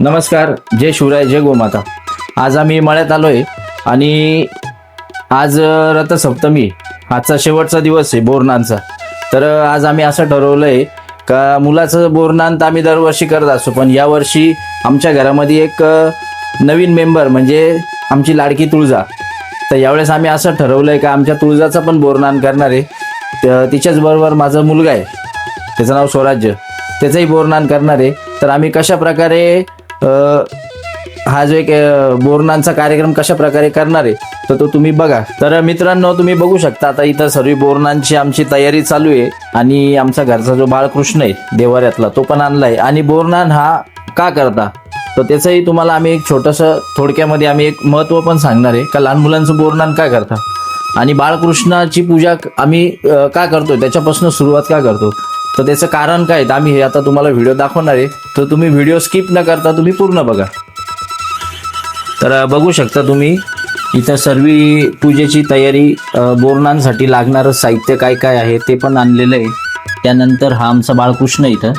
नमस्कार जय शिवराय जय गोमाता. आज आम्ही मळ्यात आलोय आणि आज रथसप्तमी आजचा शेवटचा दिवस आहे बोरनांचा. तर आज आम्ही असं ठरवलंय का मुलाचं बोरनान तर आम्ही दरवर्षी करत असतो पण यावर्षी आमच्या घरामध्ये एक नवीन मेंबर म्हणजे आमची लाडकी तुळजा. तर यावेळेस आम्ही असं ठरवलंय का आमच्या तुळजाचं पण बोरनान करणार आहे. त- तिच्याच बरोबर माझा मुलगा आहे. त्याचं नाव स्वराज्य. त्याचंही बोरनान करणार आहे. तर आम्ही कशा प्रकारे हा जो एक बोरणांचा कार्यक्रम कशा प्रकारे करणार आहे तर तो तुम्ही बघा. तर मित्रांनो तुम्ही बघू शकता आता इथं सर्व बोरणांची आमची तयारी चालू आहे आणि आमचा घरचा जो बाळकृष्ण आहे देवाऱ्यातला तो पण आणलाय आणि बोरणान हा का करता? तर त्याचंही तुम्हाला आम्ही एक छोटंसं थोडक्यामध्ये आम्ही एक महत्त्व पण सांगणार आहे का लहान मुलांचं बोरनान का करता? आणि बाळकृष्णाची पूजा आम्ही का करतो त्याच्यापासून सुरुवात का करतो? तर त्याचं कारण काय? तर आम्ही हे आता तुम्हाला व्हिडिओ दाखवणार आहे. तर तुम्ही व्हिडिओ स्किप न करता तुम्ही पूर्ण बघा. तर बघू शकता तुम्ही इथं सर्व पूजेची तयारी बोरणांसाठी लागणारं साहित्य काय काय आहे ते पण आणलेलं आहे. त्यानंतर हा आमचा बाळकृष्ण इथं.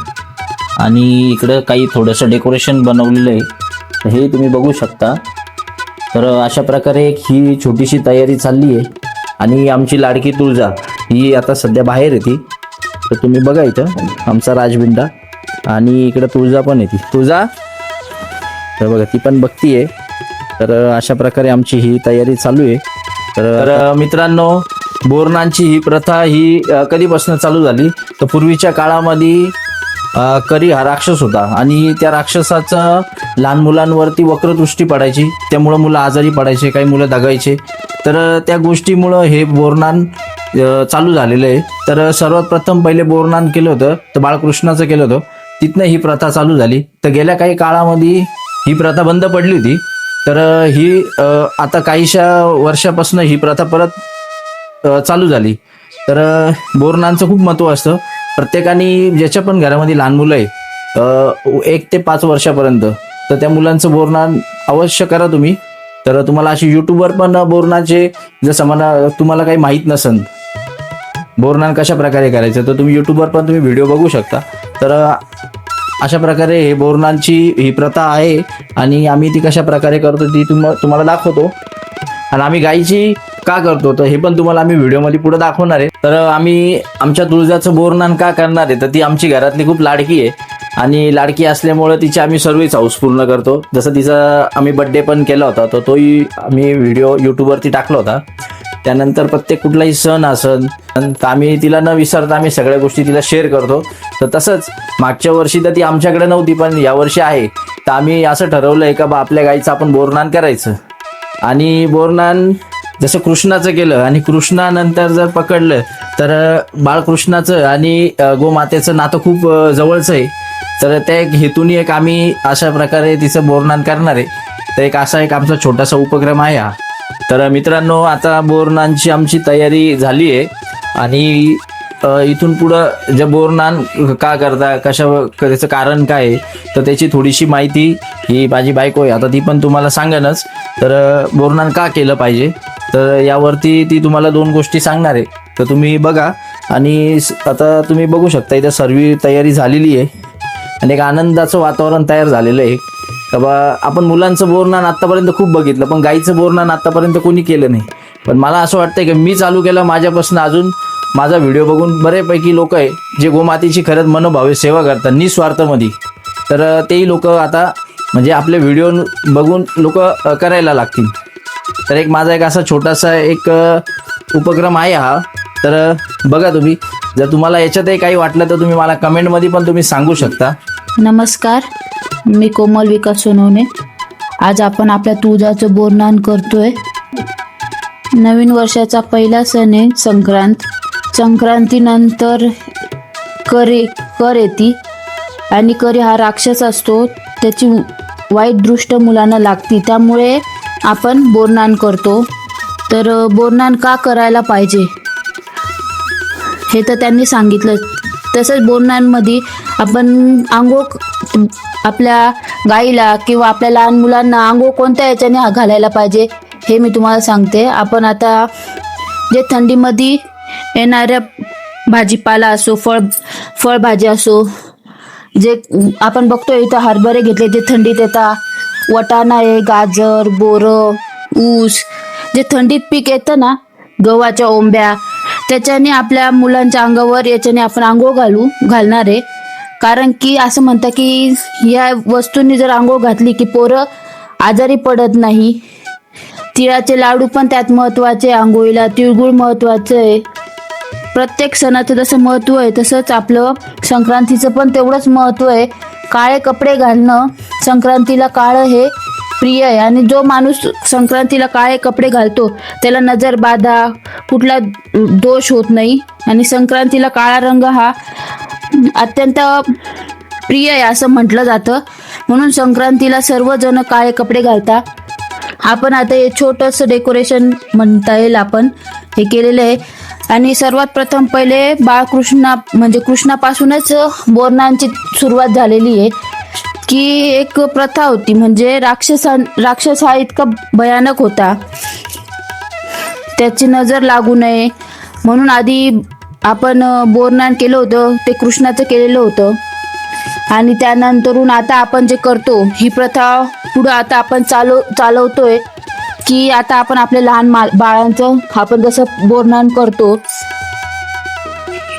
आणि इकडं काही थोडंसं डेकोरेशन बनवलेलं आहे. हे तुम्ही बघू शकता. तर अशा प्रकारे एक ही छोटीशी तयारी चालली आहे. आणि आमची लाडकी तुळजा ही आता सध्या बाहेर येते तर तुम्ही बघा इथं. आमचा राजबिंडा आणि इकडं तुळजा पण येते तुळजा? तर बघा ती पण बघतीये. तर अशा प्रकारे आमची ही तयारी चालू आहे. तर तर मित्रांनो बोरणांची ही प्रथा ही कधीपासून चालू झाली? तर पूर्वीच्या काळामध्ये करी हा राक्षस होता. आणि त्या राक्षसाचं लहान मुलांवरती वक्रदृष्टी पडायची. त्यामुळं मुलं आजारी पडायचे काही मुलं दगायचे. तर त्या गोष्टीमुळं हे बोरनान चालू झालेलं आहे. तर सर्वात प्रथम पहिले बोरनान केलं होतं तर बाळकृष्णाचं केलं होतं. तिथनं ही प्रथा चालू झाली. तर गेल्या काही काळामध्ये ही प्रथा बंद पडली होती. तर ही आता काहीशा वर्षापासून ही प्रथा परत चालू झाली. तर अ, बोरनांचं खूप महत्त्व असतं. प्रत्येकाने ज्याच्या पण घरामध्ये लहान मुलं आहे एक ते पाच वर्षापर्यंत तर त्या मुलांचं बोरनान अवश्य करा तुम्ही. तर तुम्हाला अशी युट्यूबवर पण बोरणाचे जसं म्हणा तुम्हाला काही माहीत नसन बोरनान कशा प्रकारे करायचं तर तुम्ही युट्यूबवर पण तुम्ही व्हिडिओ बघू शकता. तर अशा प्रकारे हे बोरणांची ही प्रथा आहे आणि आम्ही ती कशा प्रकारे करतो ती तुम तुम्हाला दाखवतो. आणि आम्ही गायीची का करतो? तर हे पण तुम्हाला आम्ही व्हिडिओमध्ये पुढे दाखवणार आहे. तर आम्ही आमच्या तुळजाचं बोरणान का करणार आहे? तर ती आमची घरातली खूप लाडकी आहे. आणि लाडकी असल्यामुळं तिची आम्ही सर्वच हाऊस पूर्ण करतो. जसं तिचा आम्ही बड्डे पण केला होता तर तोही आम्ही व्हिडिओ यूट्यूबवरती टाकला होता. त्यानंतर प्रत्येक कुठलाही सण असन तर आम्ही तिला न विसरता आम्ही सगळ्या गोष्टी तिला शेअर करतो. तर तसंच मागच्या वर्षी तर ती आमच्याकडे नव्हती पण यावर्षी आहे. तर आम्ही असं ठरवलं आहे का बा आपल्या गाईचं आपण बोरनान करायचं. आणि बोरनान जसं कृष्णाचं केलं आणि कृष्णानंतर जर पकडलं तर बाळकृष्णाचं आणि गोमातेचं नातं खूप जवळचं आहे. तर त्या एक हेतूने एक आम्ही अशा प्रकारे तिचं बोरनान करणार आहे. तर एक असा एक आमचा छोटासा उपक्रम आहे हा. तर मित्रांनो आता बोरनांची आमची तयारी झाली आहे. आणि इथून पुढं जे बोरनान का करता कशा त्याचं कारण काय आहे तर त्याची थोडीशी माहिती ही माझी बायको आहे. आता ती पण तुम्हाला सांगेनच. तर बोरनान का केलं पाहिजे? तर यावरती ती तुम्हाला दोन गोष्टी सांगणार आहे. तर तुम्ही बघा. आणि आता तुम्ही बघू शकता इथं सर्व तयारी झालेली आहे. आणि एक आनंदाचं वातावरण तयार झालेलं आहे. का बा आपण मुलांचं बोरनान आत्तापर्यंत खूप बघितलं पण गाईचं बोरनान आत्तापर्यंत कोणी केलं नाही. पण मला असं वाटतं की मी चालू केलं माझ्यापासून अजून माझा व्हिडिओ बघून बरेपैकी लोक आहे जे गोमातेची खरंच मनोभावे सेवा करतात निस्वार्थमध्ये. तर तेही लोक आता म्हणजे आपले व्हिडिओ बघून लोक करायला लागतील. तर एक माझा एक असा छोटासा एक उपक्रम आहे हा. तर बघा तुम्ही जर तुम्हाला याच्यातही काही वाटलं तर तुम्ही मला कमेंटमध्ये पण तुम्ही सांगू शकता. नमस्कार मी कोमल विकास सोनवणे. आज आपण आपल्या तुळजाचं बोरनान करतोय. नवीन वर्षाचा पहिला सण आहे संक्रांत. संक्रांतीनंतर करे कर येते. आणि करे हा राक्षस असतो त्याची वाईट दृष्ट मुलांना लागते. त्यामुळे आपण बोरनान करतो. तर अ, बोरनान का करायला पाहिजे? हे तर त्यांनी सांगितलं. तसंच बोरणांमध्ये आपण आंघोळ आपल्या गाईला किंवा आपल्या लहान मुलांना आंघोळ कोणत्या याच्याने घालायला पाहिजे हे मी तुम्हाला सांगते. आपण आता जे थंडीमध्ये येणाऱ्या भाजीपाला असो फळ फळभाजी असो जे आपण बघतो इथं हरभरे घेतले जे थंडीत येतात वटाणा आहे गाजर बोरं ऊस जे थंडीत पीक येतं ना गव्हाच्या ओंब्या त्याच्याने आपल्या मुलांच्या अंगावर याच्याने आपण आंघोळ घालू घालणार आहे. कारण की असं म्हणतात की या वस्तूंनी जर आंघोळ घातली की पोरं आजारी पडत नाही. तिळाचे लाडू पण त्यात महत्त्वाचे आंघोळीला तिळगुळ महत्वाचं आहे. प्रत्येक सणाचं जसं महत्त्व आहे तसंच आपलं संक्रांतीचं पण तेवढंच महत्त्व आहे. काळे कपडे घालणं संक्रांतीला काळं हे प्रिय आहे. आणि जो माणूस संक्रांतीला काळे कपडे घालतो त्याला नजर बाधा कुठला दोष होत नाही. आणि संक्रांतीला काळा रंग हा अत्यंत प्रिय आहे असं म्हटलं जातं. म्हणून संक्रांतीला सर्वजण काळे कपडे घालतात आपण आता हे छोटंसं डेकोरेशन म्हणता येईल आपण. हे केलेलं आहे. आणि सर्वात प्रथम पहिले बाळकृष्णा म्हणजे कृष्णापासूनच बोरणांची सुरुवात झालेली आहे. की एक प्रथा होती म्हणजे राक्षसा राक्षस हा इतका भयानक होता. त्याची नजर लागू नये. म्हणून आधी आपण बोरनान केलं होतं ते कृष्णाचं केलेलं होतं. आणि त्यानंतरून आता आपण जे करतो ही प्रथा पुढं आता आपण चालव चालवतोय की आता आपण आपल्या लहान मा बाळांचं आपण जसं बोरनान करतो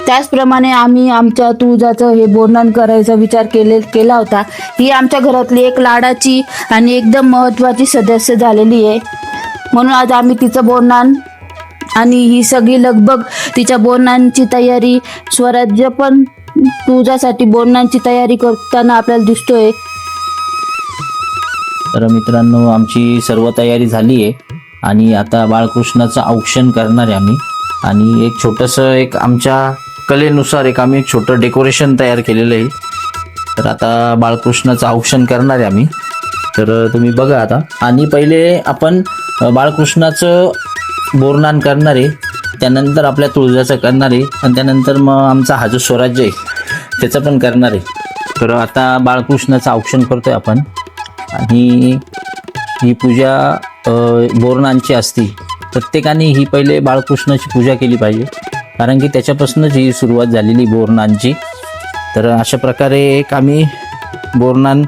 त्याचप्रमाणे आम्ही आमच्या तुळजाचं हे बोरनान करायचा विचार केले केला होता. ही आमच्या घरातली एक लाडाची आणि एकदम महत्त्वाची सदस्य झालेली आहे. म्हणून आज आम्ही तिचं बोरनान आणि ही सगळी लगबग तिच्या बोरणांची तयारी स्वराज्य पण तुझ्यासाठी बोरणांची तयारी करताना आपल्याला दिसतोय. तर मित्रांनो आमची सर्व तयारी झाली आहे आणि आता बाळकृष्णाचं औक्षण करणार आहे आम्ही. आणि एक छोटंसं एक आमच्या कलेनुसार एक आम्ही एक छोटं डेकोरेशन तयार केलेलं आहे. तर आता बाळकृष्णाचं औक्षण करणार आहे आम्ही. तर तुम्ही बघा आता. आणि पहिले आपण बाळकृष्णाचं बोरनान करणार आहे. त्यानंतर आपल्या तुळजाचं करणार आहे. आणि त्यानंतर मग आमचा हा जो स्वराज्य आहे त्याचं पण करणार आहे. तर आता बाळकृष्णाचं औक्षण करतो आहे आपण. आणि ही पूजा बोरणांची असती. प्रत्येकाने ही पहिले बाळकृष्णाची पूजा केली पाहिजे. कारण की त्याच्यापासूनच ही सुरुवात झालेली बोरणांची तर अशा प्रकारे एक आम्ही बोरनान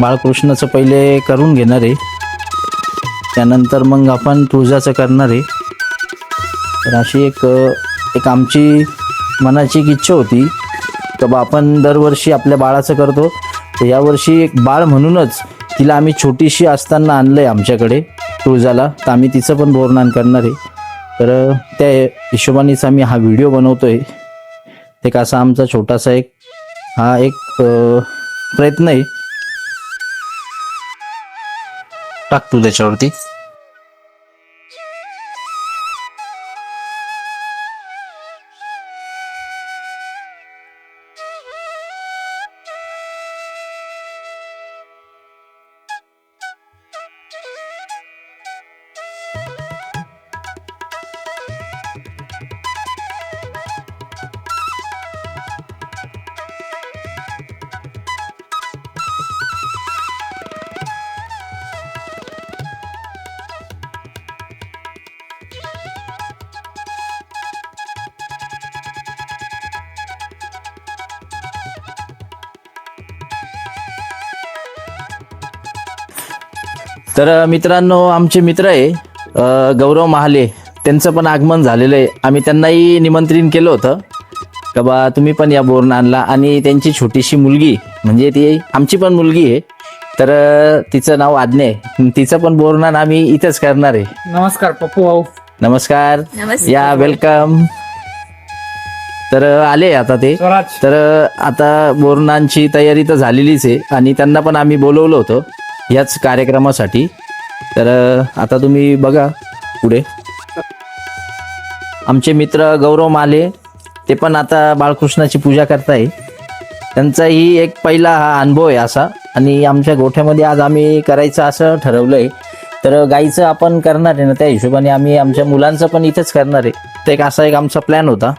बाळकृष्णाचं पहिले करून घेणार आहे. त्यानंतर मग आपण तुळजाचं करणार आहे. तर अशी एक एक आमची मनाची एक इच्छा होती तर बा आपण दरवर्षी आपल्या बाळाचं करतो. तर यावर्षी एक बाळ म्हणूनच तिला आम्ही छोटीशी असताना आणलं आहे आमच्याकडे तुळजाला. तर आम्ही तिचं पण बोरनान करणार आहे. तर त्या हिशोबानेच आम्ही हा व्हिडिओ बनवतो आहे एक असा आमचा छोटासा एक हा एक प्रयत्न आहे. टाकतो त्याच्यावरती. तर मित्रांनो आमचे मित्र आहे गौरव महाले. त्यांचं पण आगमन झालेलं आहे. आम्ही त्यांनाही निमंत्रण केलं होतं. का बा तुम्ही पण या बोरनानला आणि त्यांची छोटीशी मुलगी म्हणजे ती आमची पण मुलगी आहे. तर तिचं नाव आज्ञा आहे. तिचं पण बोरनान आम्ही इथंच करणार आहे. नमस्कार पप्पू भाऊ. नमस्कार. या वेलकम. तर आले आता ते. तर आता बोरनांची तयारी तर झालेलीच आहे. आणि त्यांना पण आम्ही बोलवलं होतं. याच कार्यक्रमासाठी. तर आता तुम्ही बघा पुढे. आमचे मित्र गौरव माले ते पण आता बाळकृष्णाची पूजा करताय. त्यांचाही एक पहिला हा अनुभव आहे असा. आणि आमच्या गोठ्यामध्ये आज आम्ही करायचं असं ठरवलं आहे तर गाईचं आपण करणार आहे ना त्या हिशोबाने आम्ही आमच्या मुलांचं पण इथेच करणार आहे. तर एक असा एक आमचा प्लॅन होता.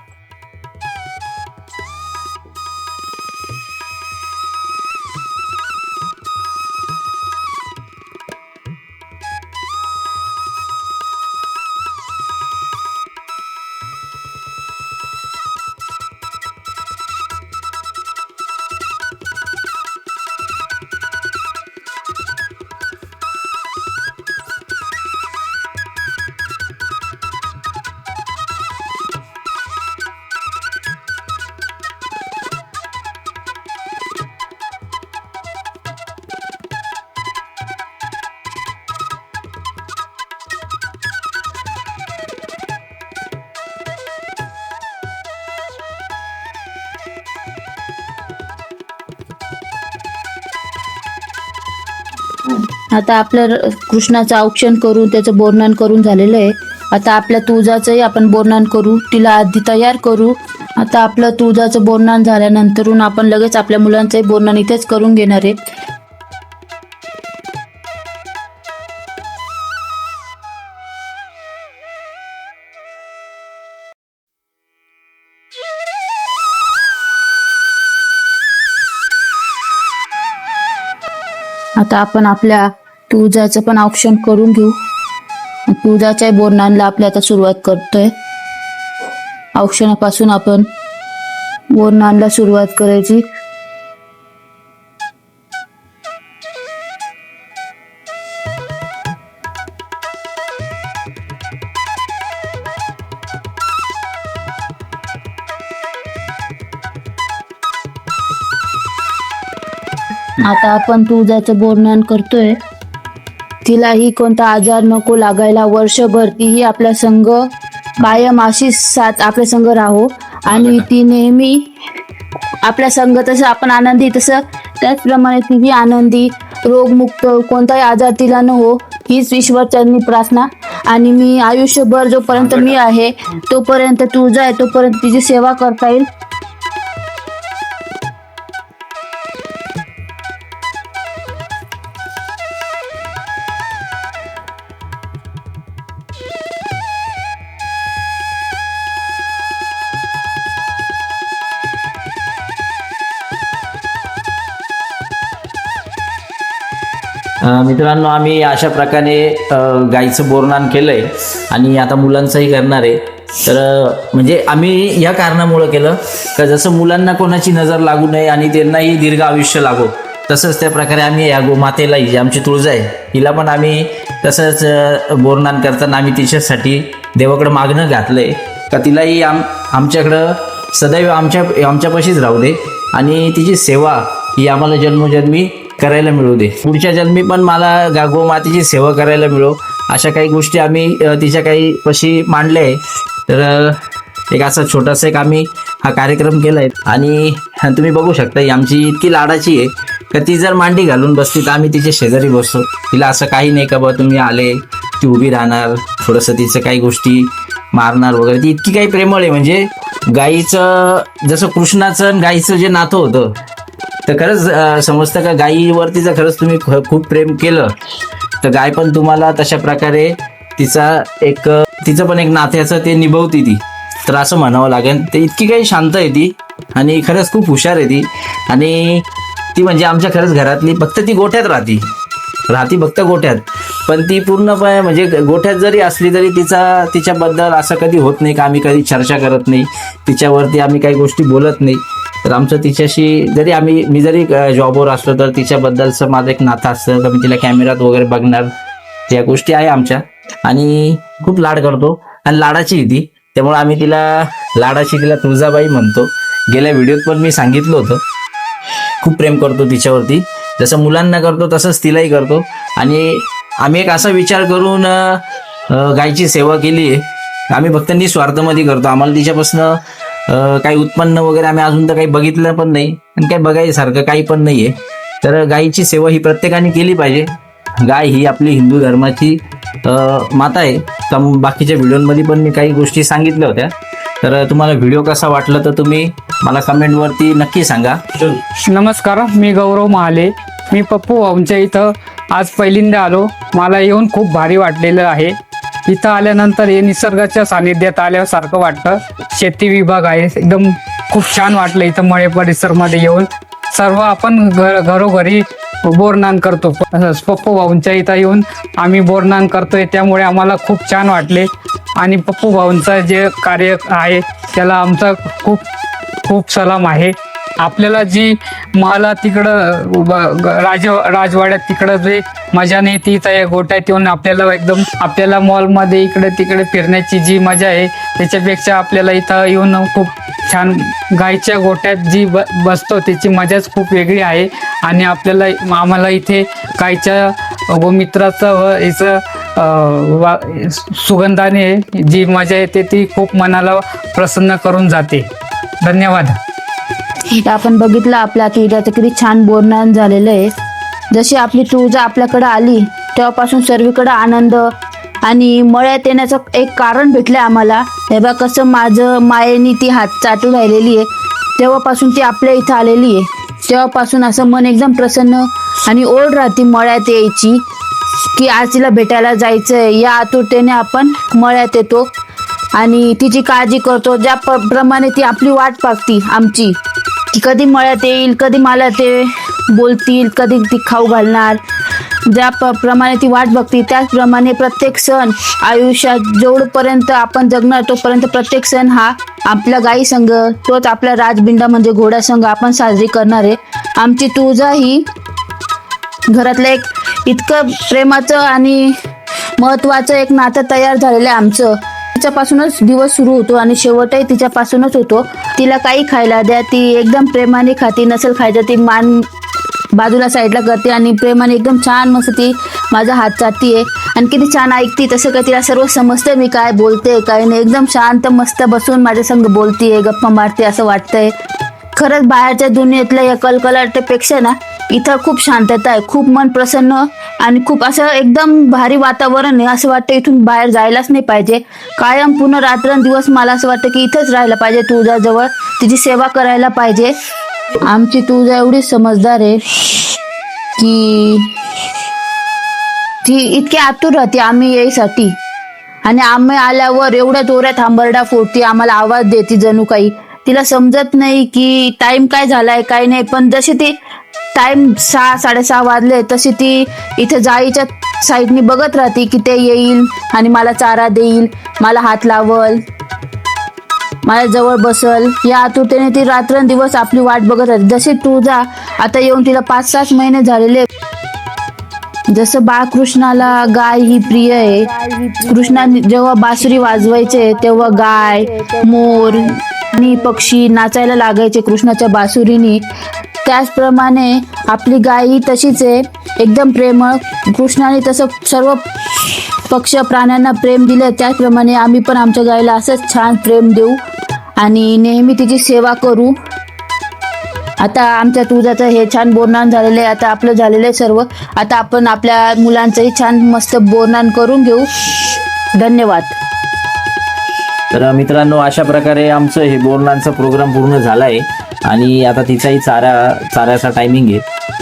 आता आपलं र- कृष्णाचं औक्षण करून त्याचं बोरनान करून झालेलं आहे. आता आपल्या तुळजाचंही आपण बोरनान करू तिला आधी तयार करू. आता आपलं तुळजाचं बोरनान झाल्यानंतरून आपण लगेच आपल्या मुलांचंही बोरनान इथेच करून घेणार आहे. आता आपण आपल्या तुळजाचं पण ऑप्शन करून घेऊ. तुळजाच्या बोरनांना आपल्या आता सुरुवात करतोय. औक्षणापासून आपण बोरनांना सुरुवात करायची. आता आपण तुळजाचं बोरनान करतोय. तिलाही कोणता आजार नको लागायला वर्षभर तीही आपल्या संघ कायम अशीच साथ आपल्या संघ राहो. आणि ती नेहमी आपल्या संघ तसं आपण आनंदी तसं त्याचप्रमाणे तीही आनंदी रोगमुक्त कोणताही आजार तिला न हो हीच ईश्वरचरणी प्रार्थना. आणि मी आयुष्यभर जोपर्यंत मी आहे तोपर्यंत तुझा आहे तोपर्यंत तिची सेवा करता येईल. मित्रांनो आम्ही अशा प्रकारे गाईचं गाईचं बोरनान आहे आणि आता मुलांचंही करणार आहे. तर म्हणजे आम्ही या कारणामुळं केलं का जसं मुलांना कोणाची नजर लागू नये आणि त्यांनाही दीर्घ आयुष्य लागो तसंच त्या प्रकारे आम्ही या गोमातेलाही जी आमची तुळजा आहे हिला पण आम्ही तसंच बोरणान बोरनान करताना आम्ही तिच्यासाठी देवाकडं मागणं घातलं आहे का तिलाही आम आमच्याकडं सदैव आमच्या आमच्यापाशीच राहू दे आणि तिची सेवा ही आम्हाला जन्मोजन्मी करायला मिळू दे. पुढच्या जन्मी पण मला गागो गोमातेची सेवा करायला मिळो. अशा काही गोष्टी आम्ही तिच्या काही पशी मांडल्या आहे तर एक असा छोटासा एक आम्ही हा कार्यक्रम केला आहे आणि तुम्ही बघू शकता ही आमची इतकी लाडाची आहे का ती जर मांडी घालून बसली तर आम्ही तिच्या शेजारी बसतो तिला असं काही नाही का बा तुम्ही आले ती उभी राहणार थोडंसं तिचं काही गोष्टी मारणार वगैरे. ती इतकी काही प्रेमळ आहे. म्हणजे गाईचं जसं कृष्णाचं आणि गाईचं जे नातं होतं तर खरंच समजतं का? गायीवरती जर खरंच तुम्ही ख- खूप प्रेम केलं तर गाय पण तुम्हाला तशा प्रकारे तिचा एक तिचं पण एक नात्याचं ते निभवती ती. तर असं म्हणावं लागेल. ते इतकी काही शांत आहे ती आणि खरंच खूप हुशार आहे ती. आणि ती म्हणजे आमच्या खरंच घरातली फक्त ती गोठ्यात राहती. राहती फक्त गोठ्यात. पण ती पूर्णपणे म्हणजे गोठ्यात जरी असली तरी तिचा तिच्याबद्दल असं कधी होत नाही का? आम्ही कधी चर्चा करत नाही. तिच्यावरती आम्ही काही गोष्टी बोलत नाही. तर आमचं तिच्याशी जरी आम्ही मी जरी जॉबवर असलो तर तिच्याबद्दलचं माझं एक नातं असतं. तर मी तिला कॅमेरात वगैरे बघणार. त्या गोष्टी आहे आमच्या. आणि खूप लाड करतो. आणि लाडाची ती. त्यामुळे आम्ही तिला लाडाची तिला तुळजाबाई म्हणतो. गेल्या व्हिडिओत पण मी सांगितलं होतं. खूप प्रेम करतो तिच्यावरती. जसं मुलांना करतो तसंच तिलाही करतो. आणि आम्ही एक असा विचार करून गायची सेवा केली आहे आम्ही फक्त निस्वार्थमध्ये करतो. आम्हाला तिच्यापासून काही उत्पन्न वगैरे आम्ही अजून तर काही बघितलं पण नाही. आणि काही बघायसारखं काही पण नाही आहे तर गायीची सेवा ही प्रत्येकाने केली पाहिजे. गाय ही आपली हिंदू धर्माची माता आहे. तर बाकीच्या व्हिडिओमध्ये पण मी काही गोष्टी सांगितल्या होत्या. तर तुम्हाला व्हिडिओ कसा वाटला तर तुम्ही मला कमेंटवरती नक्की सांगा. नमस्कार मी गौरव महाले. मी पप्पू आमच्या इथं आज पहिल्यांदा आलो. मला येऊन खूप भारी वाटलेलं आहे. इथं आल्यानंतर हे निसर्गाच्या सानिध्यात आल्यासारखं वाटतं. शेती विभाग आहे. एकदम खूप छान वाटलं इथं मळे परिसरमध्ये येऊन. सर्व आपण घर घरोघरी बोरनान करतो. पप्पू भाऊंच्या इथं येऊन आम्ही बोरनान करतोय. त्यामुळे आम्हाला खूप छान वाटले. आणि पप्पू भाऊंचं जे कार्य आहे त्याला आमचा खूप खूप सलाम आहे. आपल्याला जी मला तिकडं ब- ग- राज राजवाड्यात तिकडं जे मजा नाही ती त्या गोट्यात येऊन आपल्याला एकदम आपल्याला मॉलमध्ये इकडे तिकडे फिरण्याची जी मजा आहे त्याच्यापेक्षा आपल्याला इथं येऊन खूप छान गायच्या गोट्यात जी ब बसतो त्याची मजाच खूप वेगळी आहे. आणि आपल्याला आम्हाला इथे गायच्या गोमित्राचं व याचं वा सुगंधाने जी मजा येते ती खूप मनाला प्रसन्न करून जाते. धन्यवाद. इथं आपण बघितलं आपल्या किड्याचं किती छान बोरणान झालेलं आहे. जशी आपली तुळजा आपल्याकडे आली तेव्हापासून सर्वीकडे आनंद आणि मळ्यात येण्याचं एक कारण भेटलं आम्हाला. हे बा कसं माझं मायेने ती हात चाटू राहिलेली आहे. तेव्हापासून ती आपल्या इथं आलेली आहे. तेव्हापासून असं मन एकदम प्रसन्न आणि ओढ राहते मळ्यात यायची की आज तिला भेटायला जायचं आहे या आतुरतेने आपण मळ्यात येतो आणि तिची काळजी करतो. ज्या प्रमाणे ती आपली वाट पागती आमची. कधी मळ्यात येईल कधी मला ते बोलतील कधी ती खाऊ घालणार. ज्या प- प्रमाणे ती वाट बघते त्याचप्रमाणे प्रत्येक सण आयुष्यात जेवढपर्यंत आपण जगणार तोपर्यंत प्रत्येक सण हा आपल्या गाई संघ तोच आपला राजबिंडा म्हणजे घोडा संघ आपण साजरी करणार आहे. आमची तुळजा ही घरातलं एक इतकं प्रेमाचं आणि महत्वाचं एक नातं तयार झालेलं आहे आमचं. तिच्यापासूनच दिवस सुरू होतो आणि शेवटही तिच्यापासूनच होतो. तिला काही खायला द्या ती एकदम प्रेमाने खाती नसेल खायचं ती मान बाजूला साईडला करते आणि प्रेमाने एकदम छान मस्त ती माझा हात चाटते आणि किती छान ऐकते तसं काय तिला सर्व समजते मी काय बोलते काय नाही. एकदम शांत मस्त बसून माझ्या संग बोलतीये गप्पा मारते असं वाटतंय. खरंच बाहेरच्या दुनियेतल्या या कलकलाटेपेक्षा ना इथं खूप शांतता आहे खूप मन प्रसन्न आणि खूप असं एकदम भारी वातावरण आहे. असं वाटतं इथून बाहेर जायलाच नाही पाहिजे. कायम पूर्ण रात्रंदिवस मला असं वाटतं की इथंच राहायला पाहिजे तुळजाजवळ. तिची सेवा करायला पाहिजे. आमची तुळजा एवढी समजदार आहे की ती इतकी आतुर राहते आम्ही यायसाठी. आणि आम्ही आल्यावर एवढ्या जोरात थांबरडा फोडती आम्हाला आवाज देते जणू काही. तिला समजत नाही की टाइम काय झालाय काय नाही. पण जशी ती टाइम सहा साडेसहा वाजले तशी ती इथे जाईच्या साईडनी बघत राहते की ते येईल आणि मला चारा देईल मला हात लावल माझ्या जवळ बसल. या आतुरतेने ती रात्रंदिवस आपली वाट बघत राहते. जशी तुळजा आता येऊन तिला पाच सात महिने झालेले जसं बाळकृष्णाला गाय ही प्रिय आहे कृष्णाने जेव्हा बासुरी वाजवायचे तेव्हा गाय मोर आणि पक्षी नाचायला लागायचे कृष्णाच्या बासुरीनी. त्याचप्रमाणे आपली गायी तशीच आहे. एकदम प्रेमळ. कृष्णाने तसं सर्व पक्ष प्राण्यांना प्रेम दिलं. त्याचप्रमाणे आम्ही पण आमच्या गायीला असंच छान प्रेम देऊ आणि नेहमी तिची सेवा करू. आता आमच्या तुळजाचं हे छान बोरणान झालेलं आहे. आता आपलं झालेलं आहे सर्व. आता आपण आपल्या मुलांचंही छान मस्त बोरणान करून घेऊ. धन्यवाद. तर मित्रांनो अशा प्रकारे आमचं हे बोरणांचा प्रोग्राम पूर्ण झाला आहे आणि आता तिचाही चारा चाऱ्याचा टायमिंग आहे.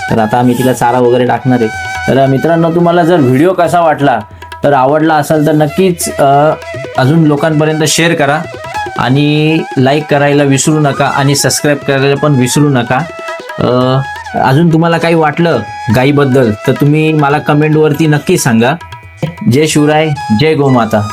तर आता आम्ही तिला चारा वगैरे टाकणार आहे. तर मित्रांनो तुम्हाला जर व्हिडिओ कसा वाटला तर आवडला असेल तर नक्कीच अजून लोकांपर्यंत शेअर करा आणि लाईक करायला विसरू नका आणि सबस्क्राईब करायला पण विसरू नका. अजून तुम्हाला काही वाटलं गाईबद्दल तर तुम्ही मला कमेंटवरती नक्की सांगा. जय शिवराय जय गोमाता.